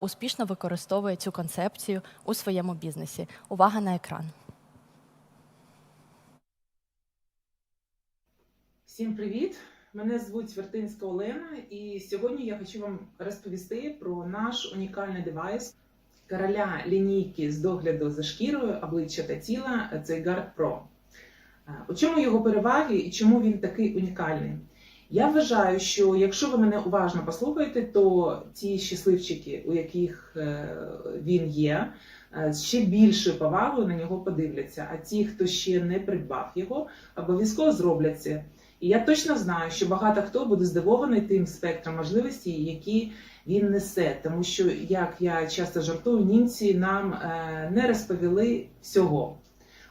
успішно використовує цю концепцію у своєму бізнесі. Увага на екран. Всім привіт! Мене звуть Вертинська Олена, і сьогодні я хочу вам розповісти про наш унікальний девайс короля лінійки з догляду за шкірою, обличчя та тіла Цейгард Pro. Е, У чому його переваги і чому він такий унікальний? Я вважаю, що якщо ви мене уважно послухаєте, то ті щасливчики, у яких е, він є, е, ще більшою повагою на нього подивляться. А ті, хто ще не придбав його, обов'язково зроблять це. І я точно знаю, що багато хто буде здивований тим спектром можливостей, які він несе, тому що, як я часто жартую, німці нам е, не розповіли всього.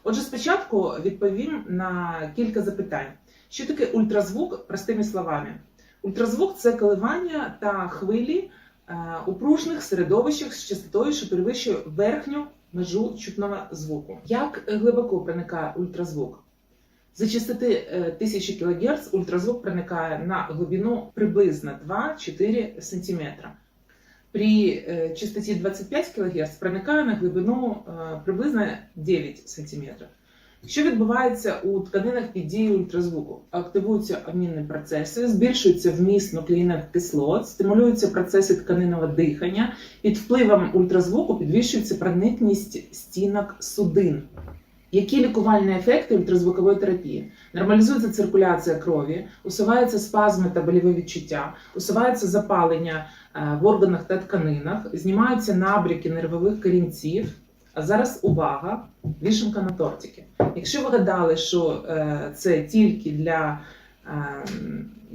Отже, спочатку відповім на кілька запитань. Що таке ультразвук простими словами? Ультразвук це коливання та хвилі е, у пружних середовищах з частотою, що перевищує верхню межу чутного звуку. Як глибоко проникає ультразвук? За частоти е, 1000 кГц ультразвук проникає на глибину приблизно 2-4 см. При е, частоті 25 кГц проникає на глибину е, приблизно 9 см. Що відбувається у тканинах під дією ультразвуку? Активуються обмінні процеси, збільшується вміст нуклеїнових кислот, стимулюються процеси тканинного дихання. Під впливом ультразвуку підвищується проникність стінок судин. Які лікувальні ефекти ультразвукової терапії? Нормалізується циркуляція крові, усуваються спазми та боліві відчуття, усувається запалення е, в органах та тканинах, знімаються набряки нервових корінців. А зараз увага, вішенка на тортики. Якщо ви гадали, що е, це тільки для е,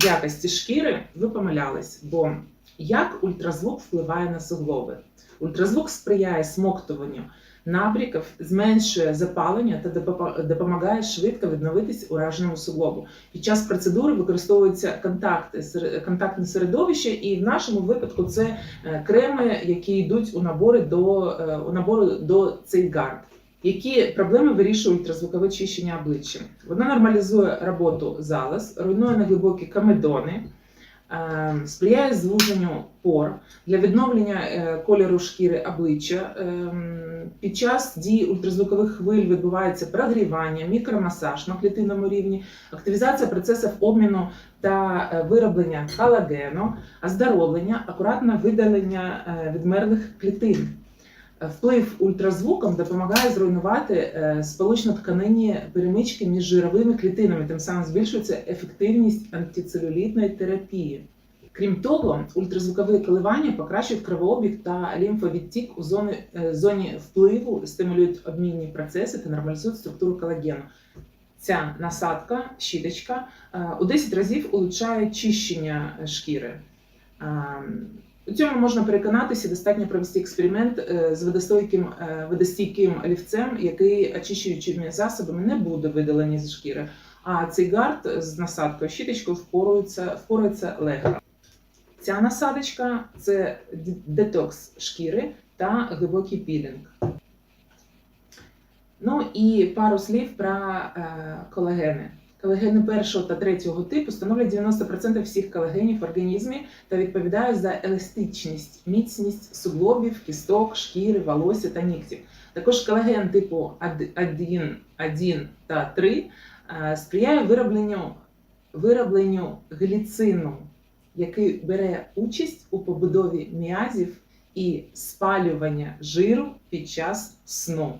якості шкіри, ви помилялись. Бо як ультразвук впливає на суглоби? Ультразвук сприяє смоктуванню набріків, зменшує запалення та допомагає швидко відновитись ураженому суглобу. Під час процедури використовуються контакти, контактне середовище, і в нашому випадку це е, креми, які йдуть у набори до е, у набору до Цейгард. Які проблеми вирішує ультразвукове чищення обличчя? Вона нормалізує роботу залоз, руйнує неглибокі комедони, е, сприяє звуженню пор для відновлення е, кольору шкіри обличчя. Ем, Під час дії ультразвукових хвиль відбувається прогрівання, мікромасаж на клітинному рівні, активізація процесів обміну та е, вироблення колагену, оздоровлення, акуратне видалення е, відмерлих клітин. Вплив ультразвуком допомагає зруйнувати е, сполучно-тканинні перемички між жировими клітинами, тим самим збільшується ефективність антицелюлітної терапії. Крім того, ультразвукові коливання покращують кровообіг та лімфовідтік у зоні, е, зоні впливу, стимулюють обмінні процеси та нормалізують структуру колагену. Ця насадка, щіточка е, у 10 разів улучшає чищення шкіри. Е, У цьому можна переконатися, достатньо провести експеримент з водостойким, е, водостійким олівцем, який очищуючими засобами не буде видалені з шкіри. А цей гард з насадкою щіточкою впорується, впорується легко. Ця насадочка це детокс шкіри та глибокий пілінг. Ну і пару слів про е, колагени. Колагени першого та третього типу становлять 90% всіх колагенів в організмі та відповідають за еластичність, міцність суглобів, кісток, шкіри, волосся та нігтів. Також колаген типу 1, 1 та 3 е, сприяє виробленню, виробленню гліцину, який бере участь у побудові м'язів і спалювання жиру під час сну.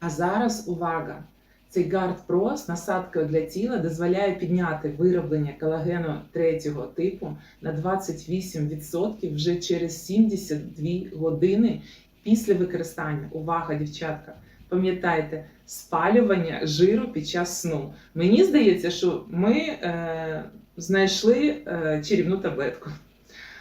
А зараз увага! Цей Guard Pro з насадкою для тіла дозволяє підняти вироблення колагену третього типу на 28% вже через 72 години після використання. Увага, дівчатка! Пам'ятайте, спалювання жиру під час сну. Мені здається, що ми е, знайшли е, чарівну таблетку.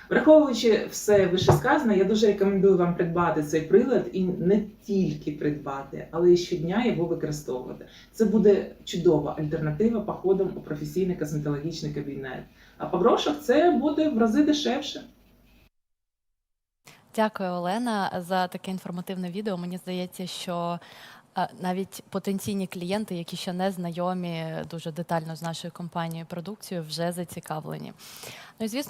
Враховуючи все вищесказане, я дуже рекомендую вам придбати цей прилад і не тільки придбати, але й щодня його використовувати. Це буде чудова альтернатива походам у професійний косметологічний кабінет. А по грошах це буде в рази дешевше. Дякую, Олена, за таке інформативне відео. Мені здається, що навіть потенційні клієнти, які ще не знайомі дуже детально з нашою компанією продукцією, вже зацікавлені. Ну і звісно.